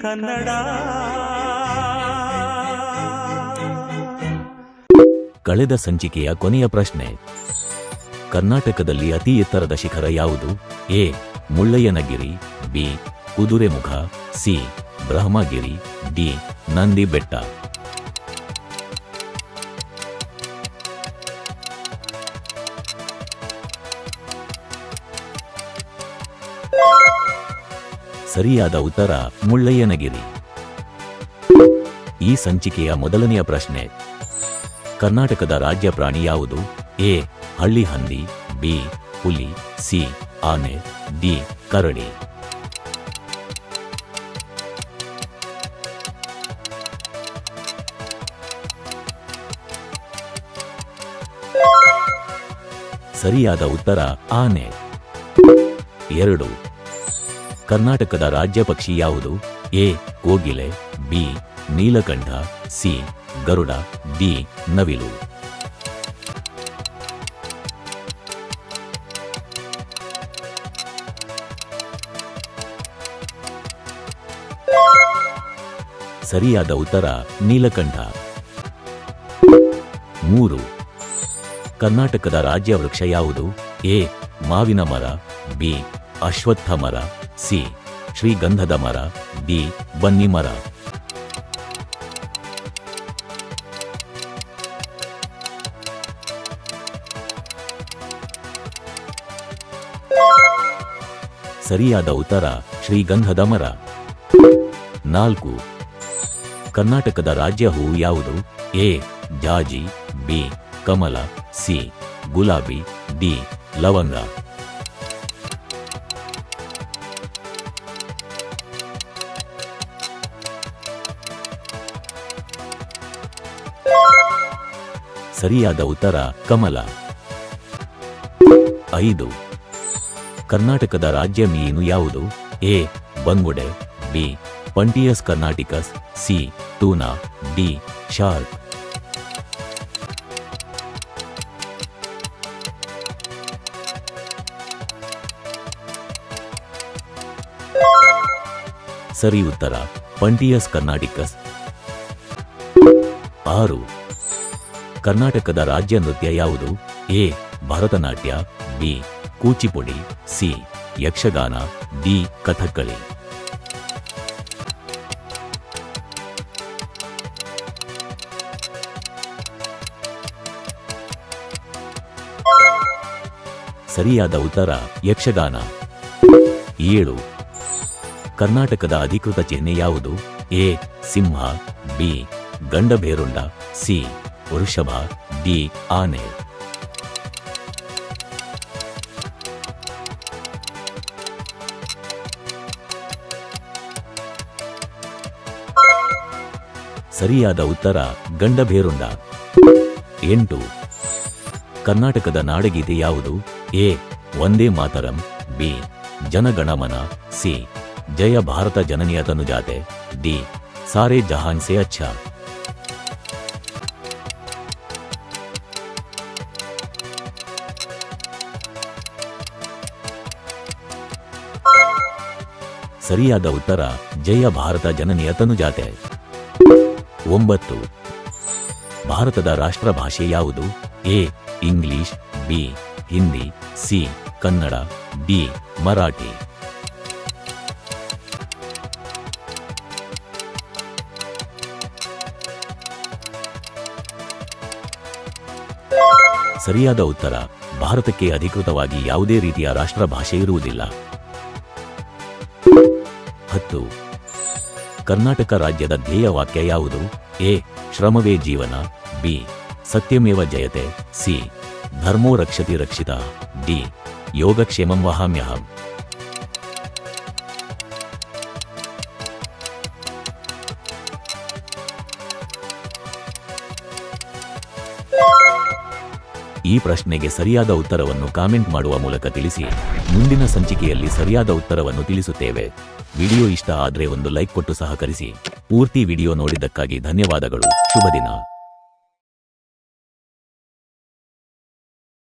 ಕನ್ನಡ. ಕಳೆದ ಸಂಚಿಕೆಯ ಕೊನೆಯ ಪ್ರಶ್ನೆ. ಕರ್ನಾಟಕದಲ್ಲಿ ಅತಿ ಎತ್ತರದ ಶಿಖರ ಯಾವುದು? A. Mullayanagiri, B. Kudremukh, C. Brahmagiri, D. Nandi Betta ಸರಿಯಾದ ಉತ್ತರ ಮುಳ್ಳಯ್ಯನಗಿರಿ. ಈ ಸಂಚಿಕೆಯ ಮೊದಲನೆಯ ಪ್ರಶ್ನೆ, ಕರ್ನಾಟಕದ ರಾಜ್ಯ ಪ್ರಾಣಿ ಯಾವುದು? ಎ, ಹಳ್ಳಿ ಹಂದಿ, ಬಿ, ಹುಲಿ, ಸಿ, ಆನೆ, ಡಿ, ಕರಡಿ. ಸರಿಯಾದ ಉತ್ತರ ಆನೆ. ಎರಡು ಕರ್ನಾಟಕದ ರಾಜ್ಯ ಪಕ್ಷಿ ಯಾವುದು? ಎ. ಕೋಗಿಲೆ, ಬಿ. ನೀಲಕಂಠ, ಸಿ. ಗರುಡ, ಡಿ. ನವಿಲು. ಸರಿಯಾದ ಉತ್ತರ, ನೀಲಕಂಠ. ಮೂರು. ಕರ್ನಾಟಕದ ರಾಜ್ಯ ವೃಕ್ಷ ಯಾವುದು? ಎ. ಮಾವಿನ ಮರ, ಬಿ. ಅಶ್ವತ್ಥ ಮರ ಸಿ. ಶ್ರೀಗಂಧದ ಮರ. ಬಿ. ಬನ್ನಿ ಮರ. ಸರಿಯಾದ ಉತ್ತರ, ಶ್ರೀಗಂಧದ ಮರ. ನಾಲ್ಕು. ಕರ್ನಾಟಕದ ರಾಜ್ಯ ಹೂವು ಯಾವುದು? ಎ. ಜಾಜಿ, ಬಿ. ಕಮಲ, ಸಿ. ಗುಲಾಬಿ, ಡಿ. ಲವಂಗ. ಸರಿಯಾದ ಉತ್ತರ, ಕಮಲ. ಐದು. ಕರ್ನಾಟಕದ ರಾಜ್ಯ ಮೀನು ಯಾವುದು? ಎ. ಬಂಗುಡೆ, B. Puntius carnaticus, C. Tuna D. Shark. ಸರಿ ಉತ್ತರ, ಪಂಟಿಯಸ್ ಕರ್ನಾಟಿಕಸ್. ಆರು. ಕರ್ನಾಟಕದ ರಾಜ್ಯ ನೃತ್ಯ ಯಾವುದು? A. Bharatanatyam, B. Kuchipudi, C. Yakshagana, D. Kathakali. ಸರಿಯಾದ ಉತ್ತರ, ಯಕ್ಷಗಾನ. ಏಳು. ಕರ್ನಾಟಕದ ಅಧಿಕೃತ ಚಿಹ್ನೆ ಯಾವುದು? ಎ. ಸಿಂಹ, ಬಿ. ಗಂಡಭೇರುಂಡ, ಸಿ. ವೃಷಭ ಡಿ ಆನೆ ಸರಿಯಾದ ಉತ್ತರ ಗಂಡಭೇರುಂಡ. ಎಂಟು, ಕರ್ನಾಟಕದ ನಾಡಗೀತೆ ಯಾವುದು? A Vande Mataram, B, Jana Gana Mana, C, Jaya Bharata Jananiya Tanujate, D, ಸಾರೆ ಜಹಾನ್ ಸೆ ಅಚ್ಚಾ. ಸರಿಯಾದ ಉತ್ತರ ಜಯ ಭಾರತ ಜನನಿಯ ತನುಜಾತೆ. ಒಂಬತ್ತು. ಭಾರತದ ರಾಷ್ಟ್ರ ಭಾಷೆ ಯಾವುದು? A, English, B, Hindi, C, Kannada, D, Marathi. ಸರಿಯಾದ ಉತ್ತರ, ಭಾರತಕ್ಕೆ ಅಧಿಕೃತವಾಗಿ ಯಾವುದೇ ರೀತಿಯ ರಾಷ್ಟ್ರ ಭಾಷೆ ಇರುವುದಿಲ್ಲ. ಹತ್ತು. ಕರ್ನಾಟಕ ರಾಜ್ಯದ ಧ್ಯೇಯ ವಾಕ್ಯ ಯಾವುದು? ಎ. ಶ್ರಮವೇ ಜೀವನ. ಬಿ. ಸತ್ಯಮೇವ ಜಯತೆ. ಸಿ. ಧರ್ಮೋ ರಕ್ಷತಿ ರಕ್ಷಿತ. ಡಿ. ಯೋಗಕ್ಷೇಮಂ ವಹಾಮ್ಯಹಂ. ಈ ಪ್ರಶ್ನೆಗೆ ಸರಿಯಾದ ಉತ್ತರವನ್ನು ಕಾಮೆಂಟ್ ಮಾಡುವ ಮೂಲಕ ತಿಳಿಸಿ. ಮುಂದಿನ ಸಂಚಿಕೆಯಲ್ಲಿ ಸರಿಯಾದ ಉತ್ತರವನ್ನು ತಿಳಿಸುತ್ತೇವೆ. ವಿಡಿಯೋ ಇಷ್ಟ ಆದರೆ ಒಂದು ಲೈಕ್ ಕೊಟ್ಟು ಸಹಕರಿಸಿ. ಪೂರ್ತಿ ವಿಡಿಯೋ ನೋಡಿದ್ದಕ್ಕಾಗಿ ಧನ್ಯವಾದಗಳು. ಶುಭ ದಿನ